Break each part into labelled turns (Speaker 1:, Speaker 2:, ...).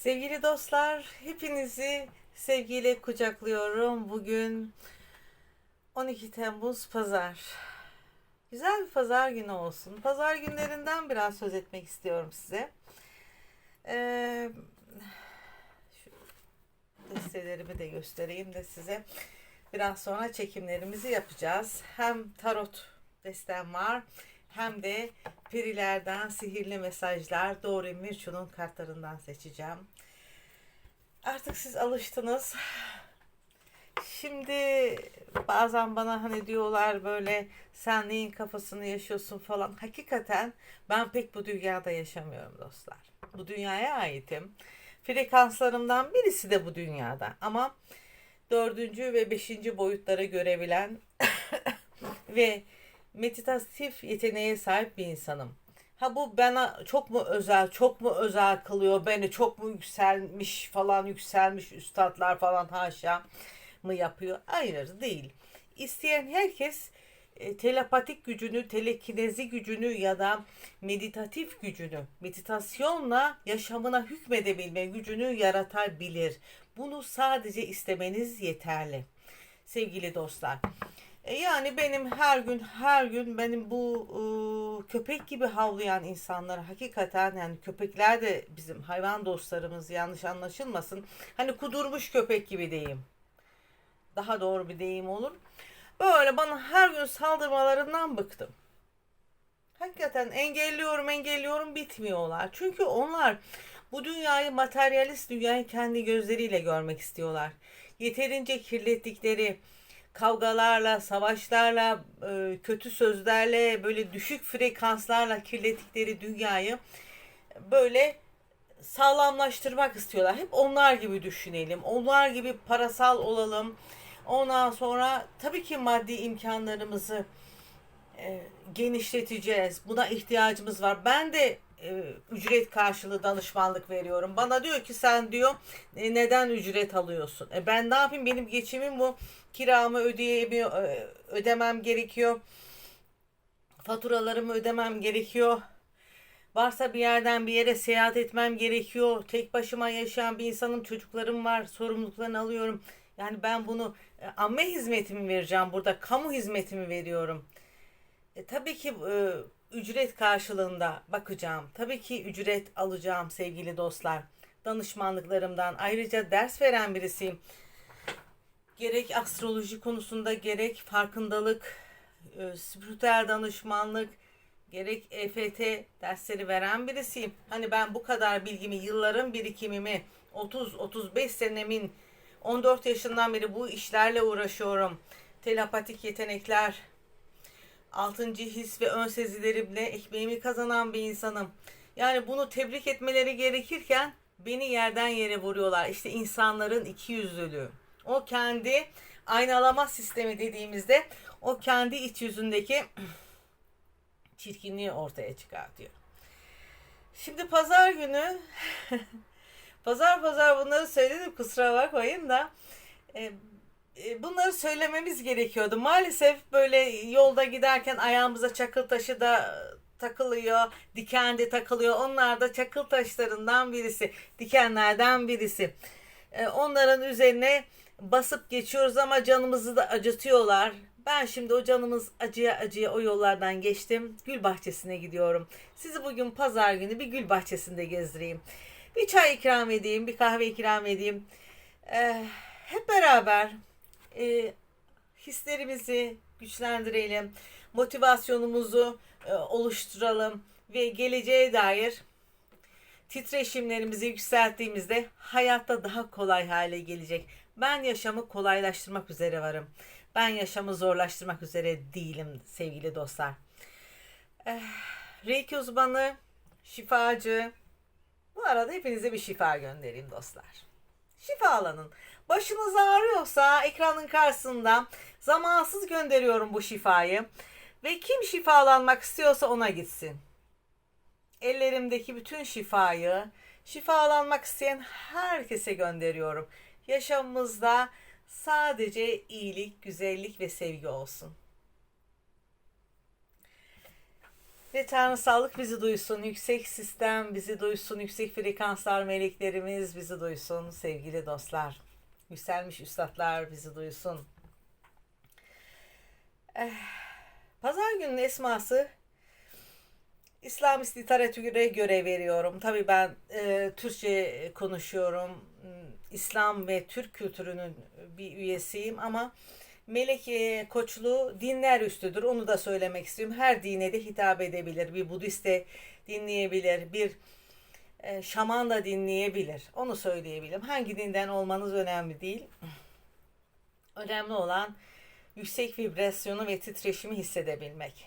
Speaker 1: Sevgili dostlar, hepinizi sevgiyle kucaklıyorum. Bugün 12 Temmuz Pazar. Güzel bir pazar günü olsun. Pazar günlerinden biraz söz etmek istiyorum size. Ee, şu listelerimi de göstereyim de size. Biraz sonra çekimlerimizi yapacağız. Hem tarot destem var hem de perilerden sihirli mesajlar Doğru Mirçun'un kartlarından seçeceğim. Artık siz alıştınız. Şimdi bazen bana hani diyorlar böyle sen neyin kafasını yaşıyorsun falan. Hakikaten ben pek bu dünyada yaşamıyorum dostlar. Bu dünyaya aitim. Frekanslarımdan birisi de bu dünyada. Ama dördüncü ve beşinci boyutları görebilen ve meditatif yeteneğe sahip bir insanım. Ha bu bana çok mu özel, çok mu özel kılıyor, beni çok mu yükselmiş falan, yükselmiş üstadlar falan haşa mı yapıyor? Hayır değil. İsteyen herkes e, telepatik gücünü, telekinezi gücünü ya da meditatif gücünü, meditasyonla yaşamına hükmedebilme gücünü yaratabilir. Bunu sadece istemeniz yeterli. Sevgili dostlar. E, Yani benim her gün her gün benim bu e, köpek gibi havlayan insanlara hakikaten yani köpekler de bizim hayvan dostlarımız yanlış anlaşılmasın. Hani kudurmuş köpek gibi diyeyim. Daha doğru bir deyim olur. Böyle bana her gün saldırmalarından bıktım. Hakikaten engelliyorum engelliyorum bitmiyorlar. Çünkü onlar bu dünyayı materyalist dünyayı kendi gözleriyle görmek istiyorlar. Yeterince kirlettikleri kavgalarla, savaşlarla, e, kötü sözlerle, böyle düşük frekanslarla kirlettikleri dünyayı böyle sağlamlaştırmak istiyorlar. Hep onlar gibi düşünelim. Onlar gibi parasal olalım. Ondan sonra tabii ki maddi imkanlarımızı e, genişleteceğiz. Buna ihtiyacımız var. Ben de e, ücret karşılığı danışmanlık veriyorum. Bana diyor ki sen diyor "e, neden ücret alıyorsun? E ben ne yapayım? Benim geçimim bu. Kiramı ödeyemiyor, e, ödemem gerekiyor. Faturalarımı ödemem gerekiyor. Varsa bir yerden bir yere seyahat etmem gerekiyor. Tek başıma yaşayan bir insanım. Çocuklarım var. Sorumluluklarını alıyorum. Yani ben bunu e, amme hizmetimi vereceğim burada. Kamu hizmetimi veriyorum. E, tabii ki e, ücret karşılığında bakacağım. Tabii ki ücret alacağım sevgili dostlar. Danışmanlıklarımdan ayrıca ders veren birisiyim. Gerek astroloji konusunda gerek farkındalık, e, spiritüel danışmanlık, gerek EFT dersleri veren birisiyim. Hani ben bu kadar bilgimi, yılların birikimimi, 30-35 senemin 14 yaşından beri bu işlerle uğraşıyorum. Telepatik yetenekler, altıncı his ve ön sezilerimle ekmeğimi kazanan bir insanım. Yani bunu tebrik etmeleri gerekirken beni yerden yere vuruyorlar. İşte insanların iki yüzlülüğü. O kendi aynalama sistemi dediğimizde o kendi iç yüzündeki çirkinliği ortaya çıkartıyor. Şimdi pazar günü pazar pazar bunları söyledim kusura bakmayın da e, bunları söylememiz gerekiyordu. Maalesef böyle yolda giderken ayağımıza çakıl taşı da takılıyor, diken de takılıyor. Onlar da çakıl taşlarından birisi, dikenlerden birisi. E, Onların üzerine basıp geçiyoruz ama canımızı da acıtıyorlar. Ben şimdi o canımız acıya acıya o yollardan geçtim. Gül bahçesine gidiyorum. Sizi bugün pazar günü bir gül bahçesinde gezdireyim. Bir çay ikram edeyim, bir kahve ikram edeyim. Ee, hep beraber e, hislerimizi güçlendirelim, motivasyonumuzu e, oluşturalım ve geleceğe dair titreşimlerimizi yükselttiğimizde hayatta daha kolay hale gelecek. Ben yaşamı kolaylaştırmak üzere varım. Ben yaşamı zorlaştırmak üzere değilim sevgili dostlar. Eh, Reiki uzmanı, şifacı. Bu arada hepinize bir şifa göndereyim dostlar. Şifalanın. Başınız ağrıyorsa ekranın karşısında zamansız gönderiyorum bu şifayı. Ve kim şifalanmak istiyorsa ona gitsin. Ellerimdeki bütün şifayı şifalanmak isteyen herkese gönderiyorum. Yaşamımızda sadece iyilik, güzellik ve sevgi olsun. Ve Tanrı sağlık bizi duysun, yüksek sistem bizi duysun, yüksek frekanslar meleklerimiz bizi duysun sevgili dostlar. Yükselmiş üstadlar bizi duysun. Eh, Pazar günün esması İslamist literatüre göre veriyorum. Tabii ben e, Türkçe konuşuyorum. İslam ve Türk kültürünün bir üyesiyim ama melek e, koçluğu dinler üstüdür. Onu da söylemek istiyorum. Her dine de hitap edebilir. Bir Budist de dinleyebilir. Bir e, şaman da dinleyebilir. Onu söyleyebilirim. Hangi dinden olmanız önemli değil. Önemli olan yüksek vibrasyonu ve titreşimi hissedebilmek.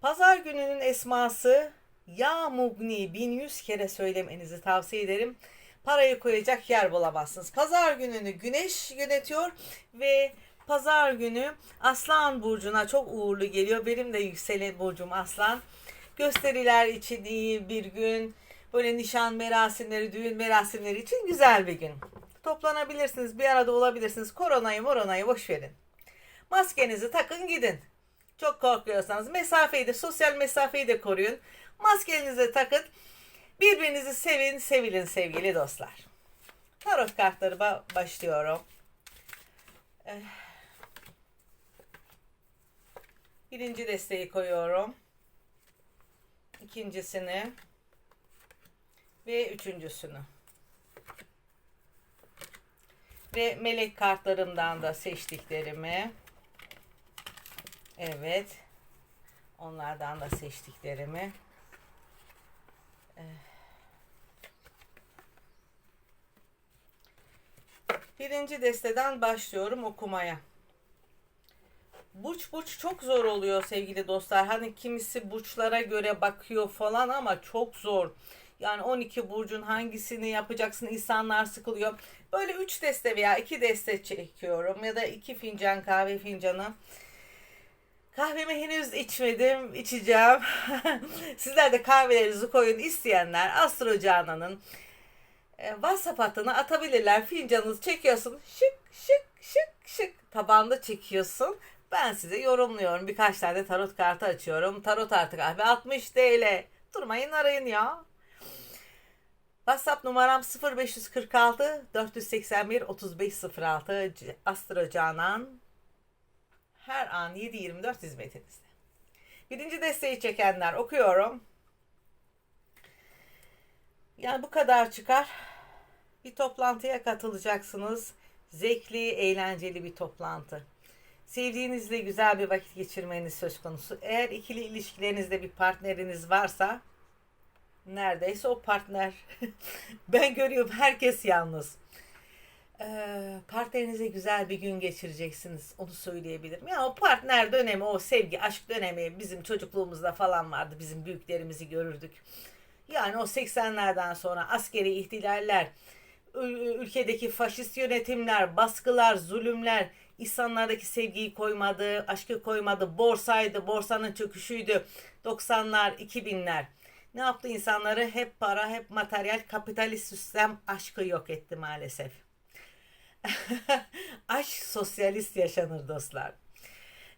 Speaker 1: Pazar gününün esması Ya Mugni 1100 kere söylemenizi tavsiye ederim. Parayı koyacak yer bulamazsınız. Pazar gününü güneş yönetiyor ve pazar günü Aslan Burcu'na çok uğurlu geliyor. Benim de yükselen burcum Aslan. Gösteriler için iyi bir gün. Böyle nişan merasimleri, düğün merasimleri için güzel bir gün. Toplanabilirsiniz, bir arada olabilirsiniz. Koronayı moronayı boş verin. Maskenizi takın gidin. Çok korkuyorsanız mesafeyi de sosyal mesafeyi de koruyun. Maskenizi takın. Birbirinizi sevin, sevilin sevgili dostlar. Tarot kartlarıma başlıyorum. Eh. Birinci desteği koyuyorum. İkincisini ve üçüncüsünü. Ve melek kartlarımdan da seçtiklerimi Evet. Onlardan da seçtiklerimi. Eh. Birinci desteden başlıyorum okumaya. Burç burç çok zor oluyor sevgili dostlar. Hani kimisi burçlara göre bakıyor falan ama çok zor. Yani 12 burcun hangisini yapacaksın insanlar sıkılıyor. Böyle 3 deste veya 2 deste çekiyorum ya da 2 fincan kahve fincanı. Kahvemi henüz içmedim, içeceğim. Sizler de kahvelerinizi koyun isteyenler Astro Canan'ın e, WhatsApp hattına atabilirler. Fincanınızı çekiyorsun. Şık şık şık şık tabanda çekiyorsun. Ben size yorumluyorum. Birkaç tane tarot kartı açıyorum. Tarot artı kahve 60 TL. Durmayın arayın ya. WhatsApp numaram 0546 481 3506 Astro Canan her an 7-24 hizmetinizde. Birinci desteği çekenler okuyorum. Yani bu kadar çıkar. Bir toplantıya katılacaksınız. Zevkli, eğlenceli bir toplantı. Sevdiğinizle güzel bir vakit geçirmeniz söz konusu. Eğer ikili ilişkilerinizde bir partneriniz varsa neredeyse o partner. ben görüyorum herkes yalnız. Ee, partnerinize güzel bir gün geçireceksiniz. Onu söyleyebilirim. Ya o partner dönemi, o sevgi, aşk dönemi bizim çocukluğumuzda falan vardı. Bizim büyüklerimizi görürdük. Yani o 80'lerden sonra askeri ihtilaller, ülkedeki faşist yönetimler, baskılar, zulümler, insanlardaki sevgiyi koymadı, aşkı koymadı, borsaydı, borsanın çöküşüydü. 90'lar, 2000'ler. Ne yaptı insanları? Hep para, hep materyal, kapitalist sistem aşkı yok etti maalesef. Aşk sosyalist yaşanır dostlar.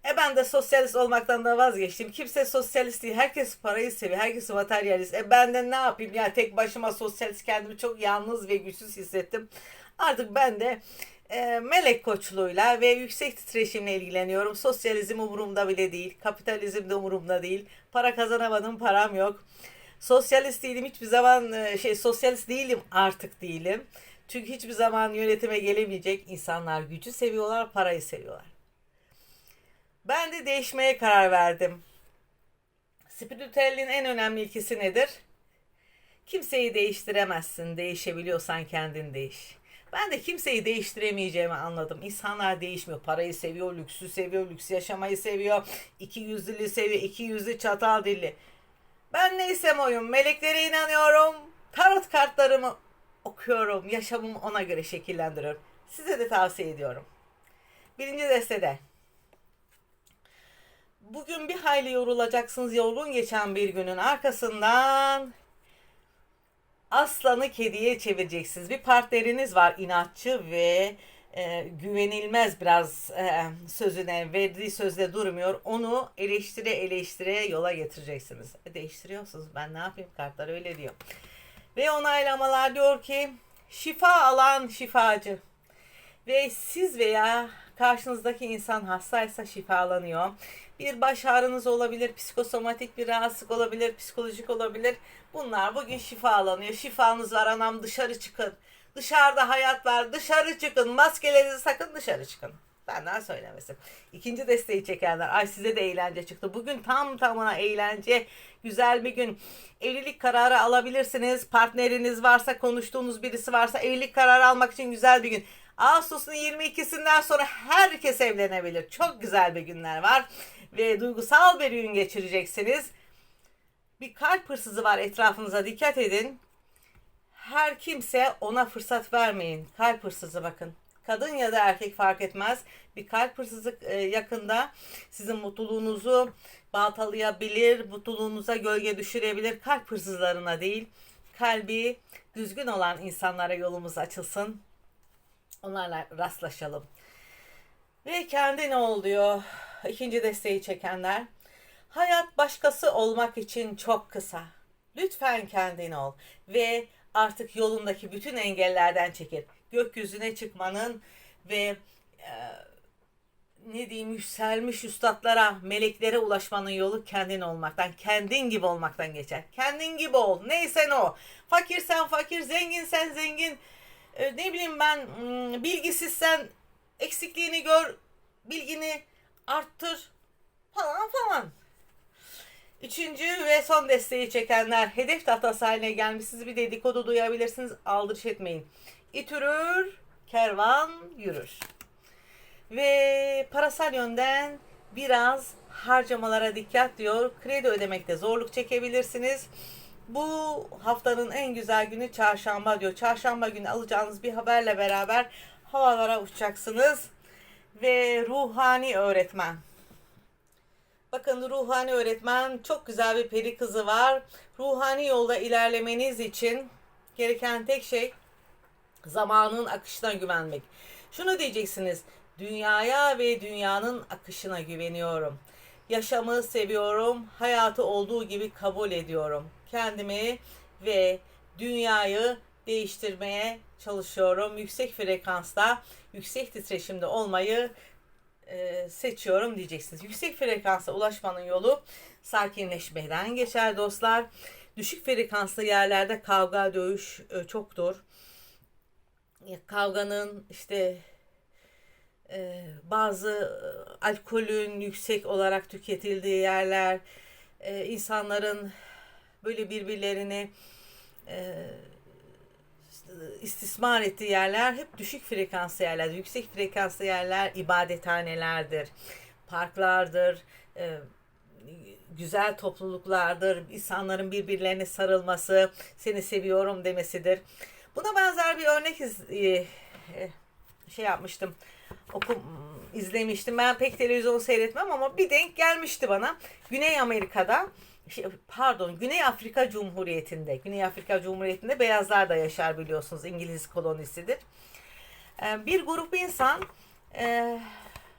Speaker 1: E ben de sosyalist olmaktan da vazgeçtim. Kimse sosyalist değil. Herkes parayı seviyor. Herkes materyalist. E ben de ne yapayım ya tek başıma sosyalist kendimi çok yalnız ve güçsüz hissettim. Artık ben de e, melek koçluğuyla ve yüksek titreşimle ilgileniyorum. Sosyalizm umurumda bile değil. Kapitalizm de umurumda değil. Para kazanamadım param yok. Sosyalist değilim hiçbir zaman e, şey sosyalist değilim artık değilim. Çünkü hiçbir zaman yönetime gelemeyecek insanlar gücü seviyorlar, parayı seviyorlar. Ben de değişmeye karar verdim. Spiritüelliğin en önemli ilkesi nedir? Kimseyi değiştiremezsin. Değişebiliyorsan kendin değiş. Ben de kimseyi değiştiremeyeceğimi anladım. İnsanlar değişmiyor. Parayı seviyor, lüksü seviyor, lüks yaşamayı seviyor. İki yüzlülüğü seviyor, iki yüzlü çatal dilli. Ben neysem oyum. Meleklere inanıyorum. Tarot kartlarımı okuyorum. Yaşamımı ona göre şekillendiriyorum. Size de tavsiye ediyorum. Birinci destede. Bugün bir hayli yorulacaksınız. Yorgun geçen bir günün arkasından aslanı kediye çevireceksiniz. Bir partneriniz var inatçı ve e, güvenilmez biraz e, sözüne, verdiği sözde durmuyor. Onu eleştire eleştire yola getireceksiniz. E, değiştiriyorsunuz. Ben ne yapayım? Kartlar öyle diyor. Ve onaylamalar diyor ki şifa alan şifacı. Ve siz veya karşınızdaki insan hastaysa şifalanıyor. Bir baş ağrınız olabilir, psikosomatik bir rahatsızlık olabilir, psikolojik olabilir. Bunlar bugün şifalanıyor. Şifanız var anam dışarı çıkın. Dışarıda hayat var. Dışarı çıkın. Maskelerinizi sakın dışarı çıkın. Benden söylemesin. İkinci desteği çekenler. Ay size de eğlence çıktı. Bugün tam tamına eğlence. Güzel bir gün. Evlilik kararı alabilirsiniz. Partneriniz varsa, konuştuğunuz birisi varsa evlilik kararı almak için güzel bir gün. Ağustos'un 22'sinden sonra herkes evlenebilir. Çok güzel bir günler var. Ve duygusal bir gün geçireceksiniz. Bir kalp hırsızı var etrafınıza dikkat edin. Her kimse ona fırsat vermeyin. Kalp hırsızı bakın. Kadın ya da erkek fark etmez. Bir kalp hırsızı e, yakında sizin mutluluğunuzu baltalayabilir, mutluluğunuza gölge düşürebilir. Kalp hırsızlarına değil, kalbi düzgün olan insanlara yolumuz açılsın. Onlarla rastlaşalım. Ve kendi ne oluyor? İkinci desteği çekenler. Hayat başkası olmak için çok kısa. Lütfen kendin ol ve artık yolundaki bütün engellerden çekil. Gökyüzüne çıkmanın ve e, ne diyeyim yükselmiş üstadlara, meleklere ulaşmanın yolu kendin olmaktan, kendin gibi olmaktan geçer. Kendin gibi ol. Neysen o. Fakirsen fakir, zenginsen zengin. E, ne bileyim ben hmm, bilgisizsen eksikliğini gör, bilgini arttır falan falan. Üçüncü ve son desteği çekenler hedef tahtası haline gelmişsiniz bir dedikodu duyabilirsiniz aldırış etmeyin. İtürür, kervan yürür. Ve parasal yönden biraz harcamalara dikkat diyor. Kredi ödemekte zorluk çekebilirsiniz. Bu haftanın en güzel günü çarşamba diyor. Çarşamba günü alacağınız bir haberle beraber havalara uçacaksınız. Ve ruhani öğretmen. Bakın ruhani öğretmen çok güzel bir peri kızı var. Ruhani yolda ilerlemeniz için gereken tek şey zamanın akışına güvenmek. Şunu diyeceksiniz. Dünyaya ve dünyanın akışına güveniyorum. Yaşamı seviyorum. Hayatı olduğu gibi kabul ediyorum. Kendimi ve dünyayı değiştirmeye çalışıyorum. Yüksek frekansta, yüksek titreşimde olmayı e, seçiyorum diyeceksiniz. Yüksek frekansa ulaşmanın yolu sakinleşmeden geçer dostlar. Düşük frekanslı yerlerde kavga, dövüş e, çoktur. Kavganın işte e, bazı e, alkolün yüksek olarak tüketildiği yerler, e, insanların böyle birbirlerini e, istismar ettiği yerler hep düşük frekanslı yerler. Yüksek frekanslı yerler ibadethanelerdir, parklardır, e, güzel topluluklardır, insanların birbirlerine sarılması, seni seviyorum demesidir. Buna benzer bir örnek iz, e, e, şey yapmıştım, okum izlemiştim. Ben pek televizyon seyretmem ama bir denk gelmişti bana. Güney Amerika'da şey, pardon Güney Afrika Cumhuriyeti'nde Güney Afrika Cumhuriyeti'nde beyazlar da yaşar biliyorsunuz İngiliz kolonisidir. Ee, bir grup insan e,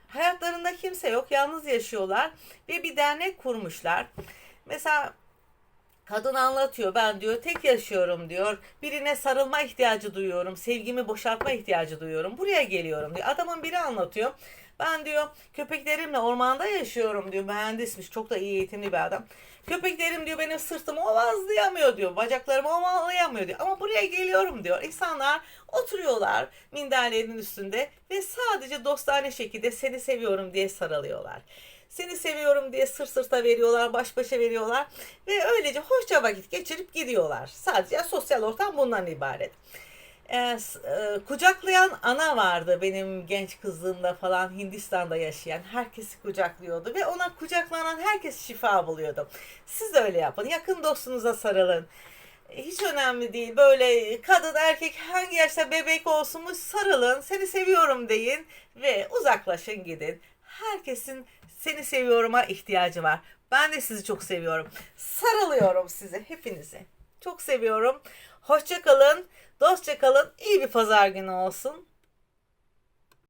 Speaker 1: hayatlarında kimse yok yalnız yaşıyorlar ve bir dernek kurmuşlar. Mesela Kadın anlatıyor ben diyor tek yaşıyorum diyor. Birine sarılma ihtiyacı duyuyorum. Sevgimi boşaltma ihtiyacı duyuyorum. Buraya geliyorum diyor. Adamın biri anlatıyor. Ben diyor köpeklerimle ormanda yaşıyorum diyor. Mühendismiş. Çok da iyi eğitimli bir adam. Köpeklerim diyor benim sırtımı ovazlayamıyor diyor. Bacaklarımı ovalayamıyor diyor. Ama buraya geliyorum diyor. İnsanlar oturuyorlar minderlerin üstünde ve sadece dostane şekilde seni seviyorum diye sarılıyorlar. Seni seviyorum diye sır sırta veriyorlar, baş başa veriyorlar ve öylece hoşça vakit geçirip gidiyorlar. Sadece sosyal ortam bundan ibaret. E, e, kucaklayan ana vardı benim genç kızlığımda falan Hindistan'da yaşayan. Herkesi kucaklıyordu ve ona kucaklanan herkes şifa buluyordu. Siz de öyle yapın. Yakın dostunuza sarılın. Hiç önemli değil. Böyle kadın erkek hangi yaşta bebek olsun sarılın. Seni seviyorum deyin ve uzaklaşın gidin. Herkesin seni seviyorum'a ihtiyacı var. Ben de sizi çok seviyorum. Sarılıyorum size hepinizi. Çok seviyorum. Hoşça kalın. Dostça kalın. İyi bir pazar günü olsun.